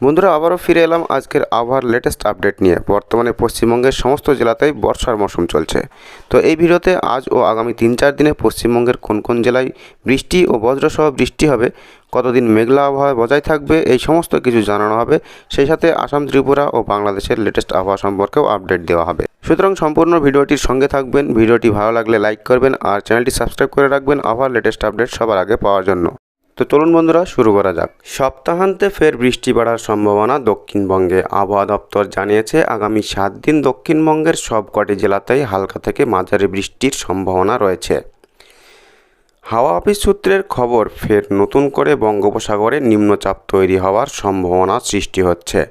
বন্ধুরা, আবারও ফিরে এলাম আজকের আবহাওয়ার লেটেস্ট আপডেট নিয়ে। বর্তমানে পশ্চিমবঙ্গের সমস্ত জেলাতেই বর্ষার মৌসুম চলছে। তো এই ভিডিওতে আজ ও আগামী তিন চার দিনে পশ্চিমবঙ্গের কোন কোন জেলায় বৃষ্টি ও বজ্রসহ বৃষ্টি হবে, কতদিন মেঘলা আবহাওয়া বজায় থাকবে, এই সমস্ত কিছু জানানো হবে। সেই সাথে আসাম, ত্রিপুরা ও বাংলাদেশের লেটেস্ট আবহাওয়া সম্পর্কেও আপডেট দেওয়া হবে। সুতরাং সম্পূর্ণ ভিডিওটির সঙ্গে থাকবেন। ভিডিওটি ভালো লাগলে লাইক করবেন আর চ্যানেলটি সাবস্ক্রাইব করে রাখবেন আবহাওয়ার লেটেস্ট আপডেট সবার আগে পাওয়ার জন্য। তো চলুন বন্ধুরা, শুরু করা যাক। সপ্তাহান্তে ফের বৃষ্টি বাড়ার সম্ভাবনা দক্ষিণবঙ্গে। আবহাওয়া দপ্তর জানিয়েছে, আগামী সাত দিন দক্ষিণবঙ্গের সবকটি জেলাতেই হালকা থেকে মাঝারি বৃষ্টির সম্ভাবনা রয়েছে। হাওয়া অফিস সূত্রের খবর, ফের নতুন করে বঙ্গোপসাগরে নিম্নচাপ তৈরি হওয়ার সম্ভাবনা সৃষ্টি হচ্ছে।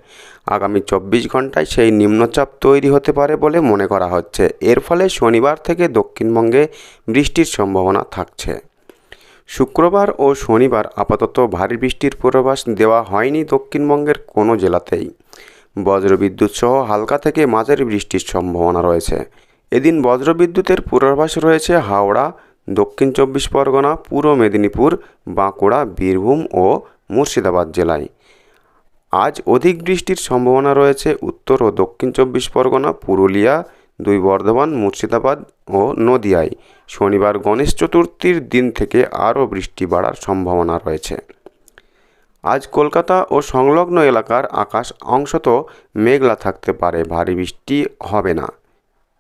আগামী চব্বিশ ঘন্টায় সেই নিম্নচাপ তৈরি হতে পারে বলে মনে করা হচ্ছে। এর ফলে শনিবার থেকে দক্ষিণবঙ্গে বৃষ্টির সম্ভাবনা থাকছে। শুক্রবার ও শনিবার আপাতত ভারী বৃষ্টির পূর্বাভাস দেওয়া হয়নি দক্ষিণবঙ্গের কোনো জেলাতেই। বজ্রবিদ্যুৎ সহ হালকা থেকে মাঝারি বৃষ্টির সম্ভাবনা রয়েছে। এদিন বজ্রবিদ্যুতের পূর্বাভাস রয়েছে হাওড়া, দক্ষিণ চব্বিশ পরগনা, পূর্ব মেদিনীপুর, বাঁকুড়া, বীরভূম ও মুর্শিদাবাদ জেলায়। আজ অধিক বৃষ্টির সম্ভাবনা রয়েছে উত্তর ও দক্ষিণ চব্বিশ পরগনা, পুরুলিয়া দুই বর্ধমান, মুর্শিদাবাদ ও নদিয়ায় শনিবার গণেশ চতুর্থীর দিন থেকে আরও বৃষ্টি বাড়ার সম্ভাবনা রয়েছে। আজ কলকাতা ও সংলগ্ন এলাকার আকাশ অংশত মেঘলা থাকতে পারে, ভারী বৃষ্টি হবে না।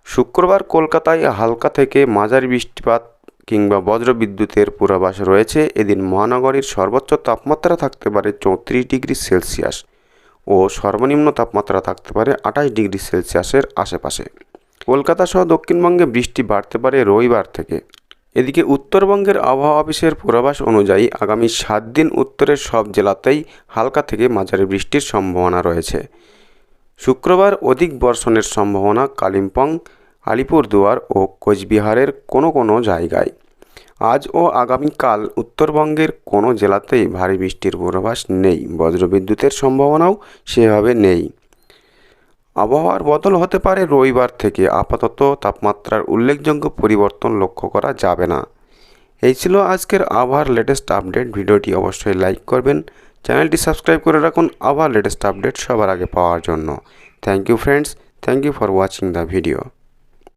শুক্রবার কলকাতায় হালকা থেকে মাঝারি বৃষ্টিপাত কিংবা বজ্রবিদ্যুতের পূর্বাভাস রয়েছে। এদিন মহানগরীর সর্বোচ্চ তাপমাত্রা থাকতে পারে চৌত্রিশ ডিগ্রি সেলসিয়াস ও সর্বনিম্ন তাপমাত্রা থাকতে পারে আঠাশ ডিগ্রি সেলসিয়াসের আশেপাশে। কলকাতা সহ দক্ষিণবঙ্গে বৃষ্টি বাড়তে পারে রবিবার থেকে। এদিকে উত্তরবঙ্গের আবহাওয়া অফিসের পূর্বাভাস অনুযায়ী আগামী সাত দিন উত্তরের সব জেলাতেই হালকা থেকে মাঝারি বৃষ্টির সম্ভাবনা রয়েছে। শুক্রবার অধিক বর্ষণের সম্ভাবনা কালিম্পং, আলিপুরদুয়ার ও কোচবিহারের কোনো কোনো জায়গায়। আজ ও আগামীকাল উত্তরবঙ্গের কোনো জেলাতেই ভারী বৃষ্টির পূর্বাভাস নেই। বজ্রবিদ্যুতের সম্ভাবনাও সেভাবে নেই। আবহাওয়ার বদল হতে পারে রবিবার থেকে। আপাতত তাপমাত্রার উল্লেখযোগ্য পরিবর্তন লক্ষ্য করা যাবে না। এই ছিল আজকের আবহাওয়ার লেটেস্ট আপডেট ভিডিওটি অবশ্যই লাইক করবেন। চ্যানেলটি সাবস্ক্রাইব করে রাখুন আবার লেটেস্ট আপডেট সবার আগে পাওয়ার জন্য। Thank you friends thank you for watching the video